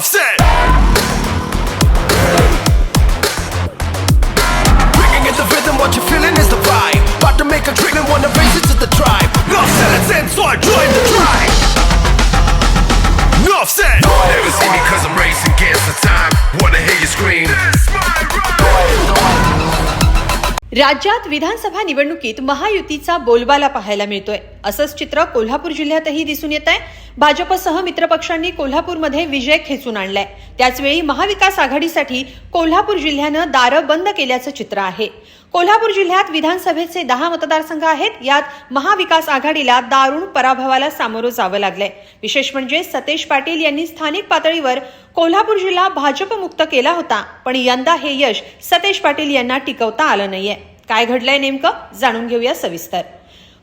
Said. Breaking in the rhythm, what you're feeling is the vibe. About to make a dream and wanna raise it to the tribe. Said, let's so I join the tribe. राज्यात विधानसभा निवडणुकीत महायुतीचा बोलबाला पाहायला मिळतोय. असंच चित्र कोल्हापूर जिल्ह्यातही दिसून येत आहे भाजपसह मित्रपक्षांनी कोल्हापूरमध्ये विजय खेचून आणलाय. त्याचवेळी महाविकास आघाडीसाठी कोल्हापूर जिल्ह्यानं दारं बंद केल्याचं चित्र आहे. कोल्हापूर जिल्ह्यात विधानसभेचे दहा मतदारसंघ आहेत. यात महाविकास आघाडीला दारुण पराभवाला सामोरं जावं लागलंय. विशेष म्हणजे सतेज पाटील यांनी स्थानिक पातळीवर कोल्हापूर जिल्हा भाजपमुक्त केला होता. पण यंदा हे यश सतेज पाटील यांना टिकवता आलं नाहीये. काय घडलंय नेमकं जाणून घेऊया सविस्तर.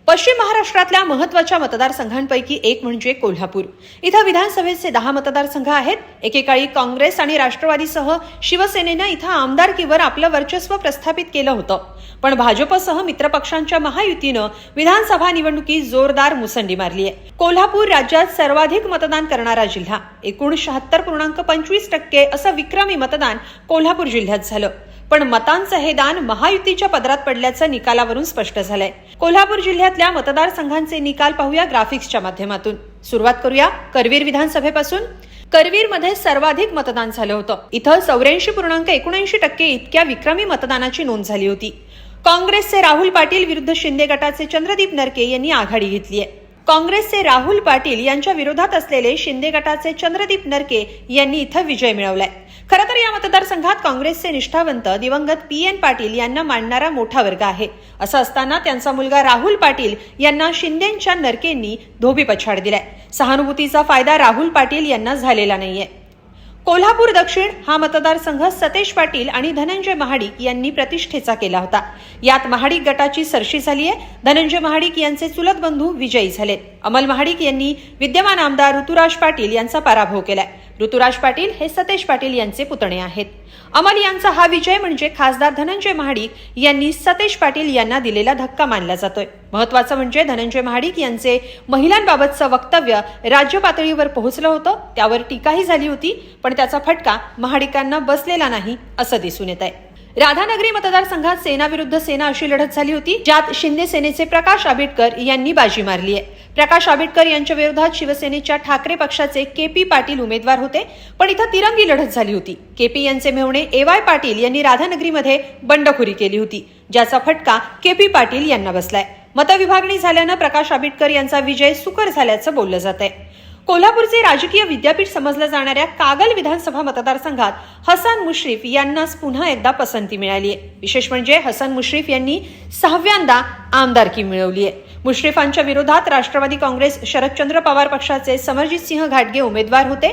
पश्चिम महाराष्ट्रातल्या महत्त्वाच्या मतदारसंघांपैकी एक म्हणजे कोल्हापूर. इथं विधानसभेचे दहा मतदारसंघ आहेत. एकेकाळी काँग्रेस आणि राष्ट्रवादीसह शिवसेनेनं इथं आमदारकीवर आपलं वर्चस्व प्रस्थापित केलं होतं. पण भाजपसह मित्रपक्षांच्या महायुतीनं विधानसभा निवडणुकीत जोरदार मुसंडी मारली आहे कोल्हापूर राज्यात सर्वाधिक मतदान करणारा जिल्हा. एकूण शहात्तर पूर्णांक पंचवीस टक्के असं विक्रमी मतदान कोल्हापूर जिल्ह्यात झालं. पण मतांचं हे दान महायुतीच्या पदरात पडल्याचं निकालावरून स्पष्ट झालंय. कोल्हापूर जिल्ह्यातल्या मतदारसंघांचे निकाल पाहूया ग्राफिक्सच्या माध्यमातून. सुरुवात करूया करवीर विधानसभेपासून. करवीरमध्ये सर्वाधिक मतदान झालं होतं. इथं चौऱ्याऐंशी पूर्णांक एकोणऐंशी टक्के इतक्या विक्रमी मतदानाची नोंद झाली होती. काँग्रेसचे राहुल पाटील विरुद्ध शिंदे गटाचे चंद्रदीप नरके यांनी आघाडी घेतली आहे काँग्रेसचे राहुल पाटील यांच्या विरोधात असलेले शिंदे गटाचे चंद्रदीप नरके यांनी इथं विजय मिळवलाय. खरं तर या मतदारसंघात काँग्रेसचे निष्ठावंत दिवंगत पी एन पाटील यांना मांडणारा मोठा वर्ग आहे. असं असताना त्यांचा मुलगा राहुल पाटील यांना शिंदेच्या नरकेंनी धोबी पछाड दिलाय. सहानुभूतीचा फायदा राहुल पाटील यांना झालेला नाहीये. कोल्हापूर दक्षिण हा मतदारसंघ सतेज पाटील आणि धनंजय महाडिक यांनी प्रतिष्ठेचा केला होता. यात महाडिक गटाची सरशी झाली आहे धनंजय महाडिक यांचे चुलत बंधू विजयी झाले अमल महाडिक यांनी विद्यमान आमदार ऋतुराज पाटील यांचा पराभव केलाय. ऋतुराज पाटील हे सतेज पाटील यांचे पुतणे आहेत. अमल यांचा हा विजय म्हणजे खासदार धनंजय महाडिक यांनी सतेज पाटील यांना दिलेला धक्का मानला जातोय. महत्वाचं म्हणजे धनंजय महाडिक यांचे महिलांबाबतचं वक्तव्य राज्य पातळीवर पोहोचलं होतं त्यावर टीकाही झाली होती पण त्याचा फटका महाडिकांना बसलेला नाही असं दिसून येत आहे राधानगरी मतदारसंघात सेना विरुद्ध सेना अशी लढत झाली होती ज्यात शिंदे सेनेचे प्रकाश आंबेडकर यांनी बाजी मारली आहे. प्रकाश आंबेडकर यांच्या विरोधात शिवसेनेच्या ठाकरे पक्षाचे के पी पाटील उमेदवार होते पण इथं तिरंगी लढत झाली होती. के पी यांचे मेहणे ए वाय पाटील यांनी राधानगरीमध्ये बंडखोरी केली होती ज्याचा फटका के पी पाटील यांना बसलाय. मतविभागणी झाल्यानं प्रकाश आंबेडकर यांचा विजय सुकर झाल्याचं बोललं जात आहे कोल्हापूरचे राजकीय विद्यापीठ समजलं जाणाऱ्या कागल विधानसभा मतदारसंघात हसन मुश्रीफ यांनाच पुन्हा एकदा पसंती मिळाली आहे विशेष म्हणजे हसन मुश्रीफ यांनी सहाव्यांदा आमदारकी मिळवली आहे मुश्रीफांच्या विरोधात राष्ट्रवादी काँग्रेस शरदचंद्र पवार पक्षाचे समरजित सिंह घाटगे उमेदवार होते.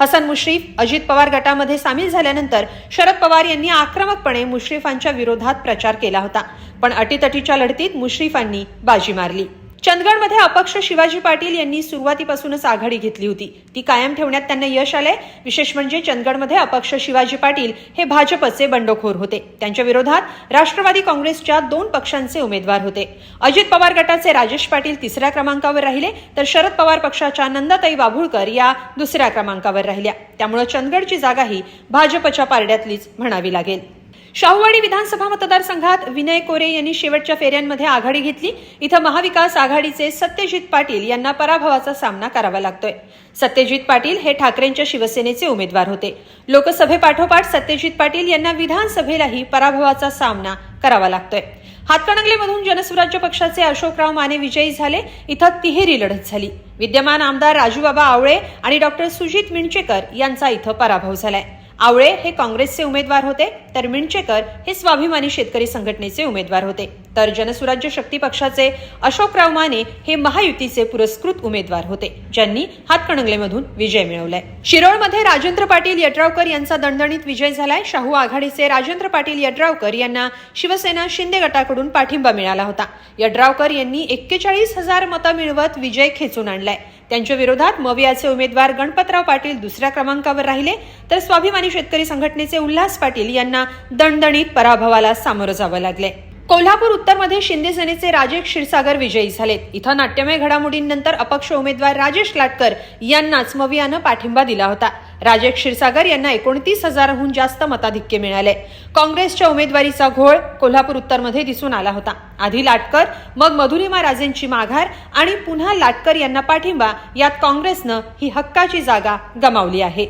हसन मुश्रीफ अजित पवार गटामध्ये सामील झाल्यानंतर शरद पवार यांनी आक्रमकपणे मुश्रीफांच्या विरोधात प्रचार केला होता. पण अटीतटीच्या लढतीत मुश्रीफांनी बाजी मारली. चंदगडमध्ये अपक्ष शिवाजी पाटील यांनी सुरुवातीपासूनच आघाडी घेतली होती. ती कायम ठेवण्यात त्यांना यश आलंय. विशेष म्हणजे चंदगडमध्ये अपक्ष शिवाजी पाटील हे भाजपचे बंडखोर होते. त्यांच्या विरोधात राष्ट्रवादी काँग्रेसच्या दोन पक्षांचे उमेदवार होते. अजित पवार गटाचे राजेश पाटील तिसऱ्या क्रमांकावर राहिले तर शरद पवार पक्षाच्या नंदाताई बाभुळकर या दुसऱ्या क्रमांकावर राहिल्या. त्यामुळे चंदगडची जागाही भाजपच्या पारड्यातलीच म्हणावी लागेल. शाहूवाडी विधानसभा मतदारसंघात विनय कोरे यांनी शेवटच्या फेऱ्यांमध्ये आघाडी घेतली. इथं महाविकास आघाडीचे सत्यजित पाटील यांना पराभवाचा सामना करावा लागतोय. सत्यजित पाटील हे ठाकरेंच्या शिवसेनेचे उमेदवार होते. लोकसभेपाठोपाठ सत्यजित पाटील यांना विधानसभेलाही पराभवाचा सामना करावा लागतोय. हातकणंगलेमधून जनस्वराज्य पक्षाचे अशोकराव माने विजयी झाले. इथं तिहेरी लढत झाली. विद्यमान आमदार राजूबाबा आवळे आणि डॉक्टर सुजित मिणचेकर यांचा इथं पराभव झालाय. आवळे हे काँग्रेसचे उमेदवार होते. तर मिणचेकर हे स्वाभिमानी शेतकरी संघटनेचे उमेदवार होते. तर जनसुराज्य शक्ती पक्षाचे अशोकराव माने हे महायुतीचे पुरस्कृत उमेदवार होते ज्यांनी हातकणंगलेमधून विजय मिळवलाय. शिरोळमध्ये राजेंद्र पाटील यड्रावकर यांचा दणदणीत विजय झालाय. शाहू आघाडीचे राजेंद्र पाटील यड्रावकर यांना शिवसेना शिंदे गटाकडून पाठिंबा मिळाला होता. यड्रावकर यांनी एक्केचाळीस हजार मतं मिळवत विजय खेचून आणलाय. त्यांच्या विरोधात मवियाचे उमेदवार गणपतराव पाटील दुसऱ्या क्रमांकावर राहिले. तर स्वाभिमानी शेतकरी संघटनेचे उल्हास पाटील यांना दणदणीत पराभवाला सामोरं जावं लागले. कोल्हापूर उत्तरमध्ये शिंदे सेनेचे राजेश क्षीरसागर विजयी झालेत. इथं नाट्यमय घडामोडींनंतर अपक्ष उमेदवार राजेश लाटकर यांनाच मवियानं पाठिंबा दिला होता. राजे क्षीरसागर यांना एकोणतीस हजाराहून जास्त मताधिक्य मिळाले. काँग्रेसच्या उमेदवारीचा घोळ कोल्हापूर उत्तरमध्ये दिसून आला होता. आधी लाटकर मग मधुरिमा राजेंची माघार आणि पुन्हा लाटकर यांना पाठिंबा यात काँग्रेसनं ही हक्काची जागा गमावली आहे.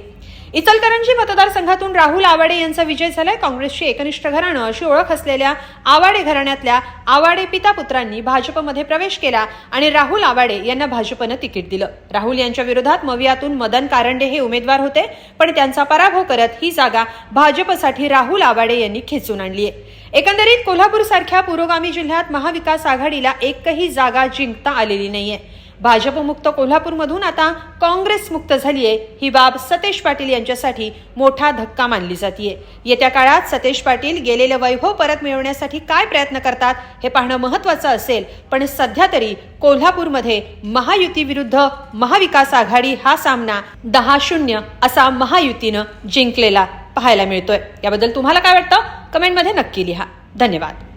इचलकरंजी मतदारसंघातून राहुल आवाडे यांचा विजय झालाय. काँग्रेसची एकनिष्ठ घराणं अशी ओळख असलेल्या आवाडे घराण्यातल्या आवाडे पिता पुत्रांनी भाजपमध्ये प्रवेश केला आणि राहुल आवाडे यांना भाजपनं तिकीट दिलं. राहुल यांच्या विरोधात मवियातून मदन कारंडे हे उमेदवार होते पण त्यांचा पराभव करत ही जागा भाजपसाठी राहुल आवाडे यांनी खेचून आणली आहे. एकंदरीत कोल्हापूरसारख्या पुरोगामी जिल्ह्यात महाविकास आघाडीला एकही जागा जिंकता आलेली नाहीये. भाजपमुक्त कोल्हापूरमधून आता काँग्रेस मुक्त झालीये ही बाब सतेज पाटील यांच्यासाठी मोठा धक्का मानली जातीये. येत्या काळात सतेज पाटील गेलेलं वैभव परत मिळवण्यासाठी काय प्रयत्न करतात हे पाहणं महत्वाचं असेल पण सध्या तरी कोल्हापूरमध्ये महायुती विरुद्ध महाविकास आघाडी हा सामना दहा शून्य असा महायुतीनं जिंकलेला पाहायला मिळतोय. याबद्दल तुम्हाला काय वाटतं? कमेंटमध्ये नक्की लिहा. धन्यवाद.